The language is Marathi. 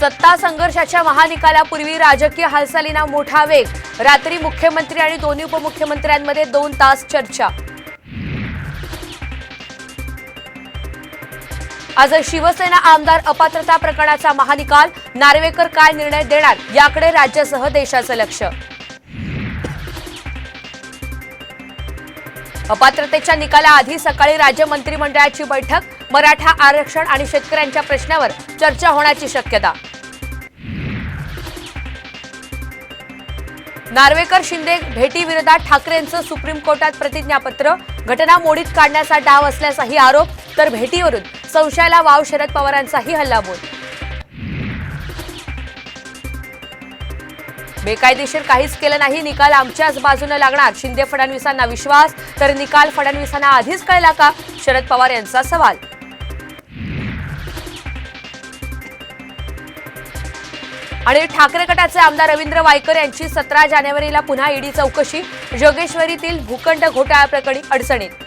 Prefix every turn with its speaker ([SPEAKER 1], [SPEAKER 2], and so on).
[SPEAKER 1] सत्ता संघर्षाच्या महानिकालापूर्वी राजकीय हालचालींना मोठा वेग. रात्री मुख्यमंत्री आणि दोन्ही उपमुख्यमंत्र्यांमध्ये दोन तास चर्चा. आज शिवसेना आमदार अपात्रता प्रकरणाचा महानिकाल. नार्वेकर काय निर्णय देणार? याकडे राज्यासह देशाचं लक्ष. अपात्रतेच्या निकालाआधी सकाळी राज्य मंत्रिमंडळाची बैठक मराठा आरक्षण आणि शेतकऱ्यांच्या प्रश्नावर चर्चा होण्याची शक्यता. नार्वेकर शिंदे भेटीविरोधात ठाकरेंचं सुप्रीम कोर्टात प्रतिज्ञापत्र घटना मोडीत काढण्याचा डाव असल्याचाही आरोप तर भेटीवरून संशयाला वाव शरद पवारांचाही हल्लाबोल. बेकायदेशीर काहीच केलं नाही. निकाल आमच्याच बाजूने लागणार. शिंदे फडणवीसांना विश्वास तर निकाल फडणवीसांना आधीच कळला का? शरद पवार यांचा सवाल. आणि ठाकरे गटाचे आमदार रवींद्र वायकर यांची सतरा जानेवारीला पुन्हा ईडी चौकशी. जोगेश्वरीतील भूखंड घोटाळ्याप्रकरणी अडचणीत.